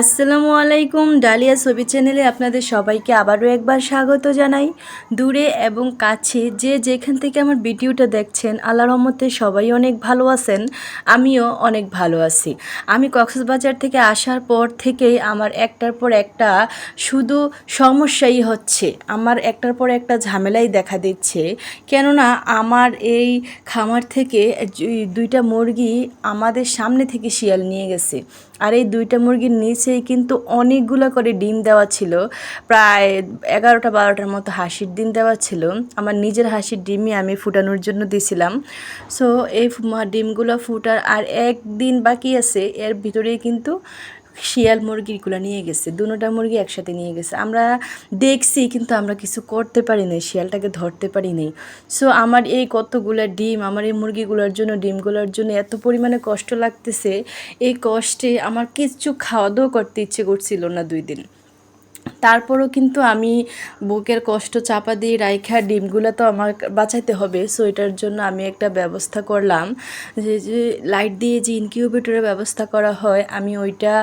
আসসালামু আলাইকুম, ডালিয়া ছবি চ্যানেলে আপনাদের সবাইকে আবারও একবার স্বাগত জানাই। দূরে এবং কাছে যে যেখান থেকে আমার ভিডিওটা দেখছেন আল্লাহ রহমতে সবাই অনেক ভালো আছেন, আমিও অনেক ভালো আছি। আমি কক্সবাজার থেকে আসার পর থেকেই আমার একটার পর একটা শুধু সমস্যাই হচ্ছে, আমার একটার পর একটা ঝামেলাই দেখা দিচ্ছে। কেননা আমার এই খামার থেকে দুইটা মুরগি আমাদের সামনে থেকে শিয়াল নিয়ে গেছে। আর এই দুইটা মুরগির নিচেই কিন্তু অনেকগুলো করে ডিম দেওয়া ছিল। প্রায় এগারোটা বারোটার মতো হাসির ডিম দেওয়া ছিল। আমার নিজের হাসির ডিমই আমি ফুটানোর জন্য দিয়েছিলাম সো এই ডিমগুলো ফুটার আর একদিন বাকি আছে, এর ভিতরেই কিন্তু শিয়াল মুরগিগুলো নিয়ে গেছে, দুটা মুরগি একসাথে নিয়ে গেছে। আমরা দেখছি কিন্তু আমরা কিছু করতে পারি নাই, শিয়ালটাকে ধরতে পারি নাই। সো আমার এই কতগুলো ডিম, আমার এই মুরগিগুলোর জন্য, ডিমগুলোর জন্য এত পরিমাণে কষ্ট লাগতেছে। এই কষ্টে আমার কিচ্ছু খাওয়া দাওয়া করতে ইচ্ছে করছিল না দুই দিন। তারপরও কিন্তু আমি বুকের কষ্ট চাপা দিয়ে রাইখা ডিমগুলো তো আমার বাঁচাইতে হবে। সো এটার জন্য আমি একটা ব্যবস্থা করলাম যে যে লাইট দিয়ে যে ইনকিউবেটরের ব্যবস্থা করা হয়, আমি ওইটা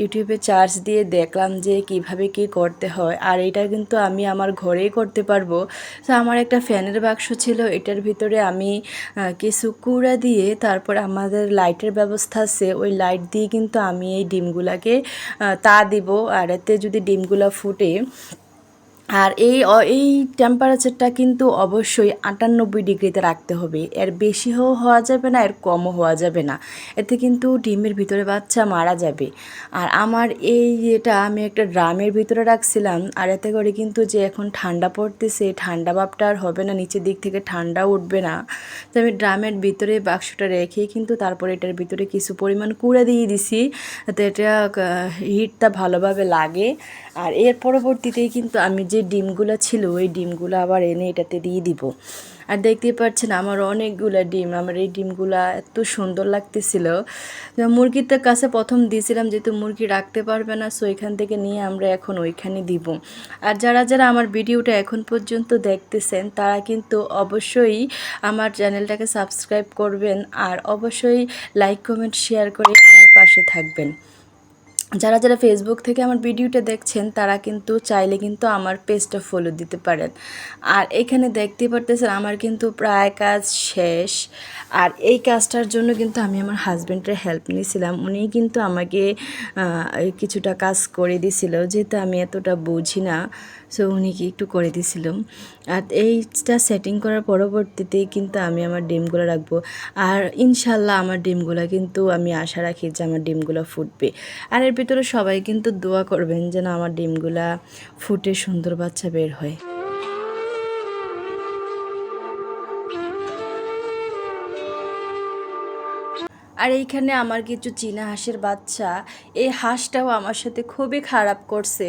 ইউটিউবে চার্জ দিয়ে দেখলাম যে কীভাবে কি করতে হয়। আর এটা কিন্তু আমি আমার ঘরেই করতে পারব। তো আমার একটা ফ্যানের বাক্স ছিল, এটার ভিতরে আমি কিছু কুড়া দিয়ে তারপর আমাদের লাইটের ব্যবস্থা আছে, ওই লাইট দিয়ে কিন্তু আমি এই ডিমগুলাকে তা দিব। আর এতে যদি ডিমগুলা ফুটে আর এই এই টেম্পারেচারটা কিন্তু অবশ্যই আটানব্বই ডিগ্রিতে রাখতে হবে। এর বেশিও হওয়া যাবে না, এর কমও হওয়া যাবে না। এতে কিন্তু ডিমের ভিতরে বাচ্চা মারা যাবে। আর আমার এই এটা আমি একটা ড্রামের ভিতরে রাখছিলাম, আর এতে করে কিন্তু যে এখন ঠান্ডা পড়তেছে, ঠান্ডা ভাবটা আর হবে না, নিচের দিক থেকে ঠান্ডা উঠবে না। তো আমি ড্রামের ভিতরে বাক্সটা রেখে কিন্তু তারপরে এটার ভিতরে কিছু পরিমাণ কুড়ে দিয়ে দিছি, যাতে এটা হিটটা ভালোভাবে লাগে। আর এর পরবর্তীতেই কিন্তু আমি যে ডিমগুলো ছিল, ওই ডিমগুলো আবার এনে এটাতে দিয়ে দিব। আর দেখতেই পাচ্ছেন আমার অনেকগুলো ডিম, আমার এই ডিমগুলো এত সুন্দর লাগতেছিল। তো মুরগিটার কাছে প্রথম দিয়েছিলাম, যেহেতু মুরগি রাখতে পারবে না সো এখান থেকে নিয়ে আমরা এখন ওইখানে দিব। আর যারা যারা আমার ভিডিওটা এখন পর্যন্ত দেখতেছেন, তারা কিন্তু অবশ্যই আমার চ্যানেলটাকে সাবস্ক্রাইব করবেন, আর অবশ্যই লাইক, কমেন্ট, শেয়ার করে আমার পাশে থাকবেন। যারা যারা ফেসবুক থেকে আমার ভিডিওটা দেখছেন, তারা কিন্তু চাইলে কিন্তু আমার পেজটা ফলো দিতে পারেন। আর এখানে দেখতে পারতেছেন, আমার কিন্তু প্রায় কাজ শেষ। আর এই কাজটার জন্য কিন্তু আমি আমার হাজব্যান্ডের হেল্প নিয়েছিলাম। উনি কিন্তু আমাকে কিছুটা কাজ করে দিছিল যেহেতু আমি এতটা বুঝি না সো উনি কি একটু করে দিছিল আর এইটা সেটিং করার পরবর্তীতে কিন্তু আমি আমার ডিমগুলো রাখব। আর ইনশাল্লাহ আমার ডিমগুলো কিন্তু আমি আশা রাখি যে আমার ডিমগুলো ফুটবে। আর এর ভিতরে সবাই কিন্তু দোয়া করবেন যেন আমার ডিমগুলা ফুটে সুন্দর বাচ্চা বের হয়। আর এইখানে আমার কিছু চীনা হাঁসের বাচ্চা, এই হাঁসটাও আমার সাথে খুবই খারাপ করছে।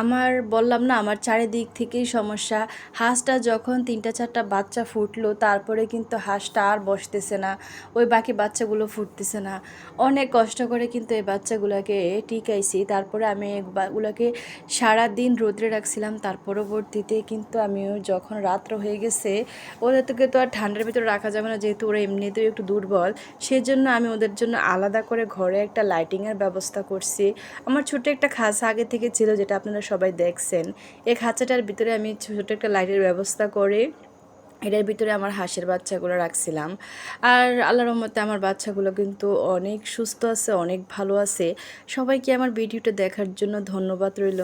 আমার বললাম না, আমার চারিদিক থেকেই সমস্যা। হাঁসটা যখন তিনটা চারটা বাচ্চা ফুটলো, তারপরে কিন্তু হাঁসটা আর বসতেছে না। ওই বাকি বাচ্চাগুলো ফুটতেছে না। অনেক কষ্ট করে কিন্তু এই বাচ্চাগুলোকে টিকাইছি। তারপরে আমি এগুলোকে সারাদিন রোদ্রে রাখছিলাম। তার পরবর্তীতে কিন্তু আমিও যখন রাত্র হয়ে গেছে, ওদের থেকে তো আর ঠান্ডার ভিতরে রাখা যাবে না, যেহেতু ওরা এমনিতেই একটু দুর্বল। সেই জন্য আমি ওদের জন্য আলাদা করে ঘরে একটা লাইটিংয়ের ব্যবস্থা করছি। আমার ছোট একটা খাঁচা আগে থেকে ছিল যেটা আপনারা সবাই দেখছেন। এই খাঁচাটার ভিতরে আমি ছোট একটা লাইটের ব্যবস্থা করে এটার ভিতরে আমার হাঁসের বাচ্চাগুলো রাখছিলাম। আর আল্লাহ রহমতে আমার বাচ্চাগুলো কিন্তু অনেক সুস্থ আছে, অনেক ভালো আছে। সবাইকে আমার ভিডিওটা দেখার জন্য ধন্যবাদ রইল।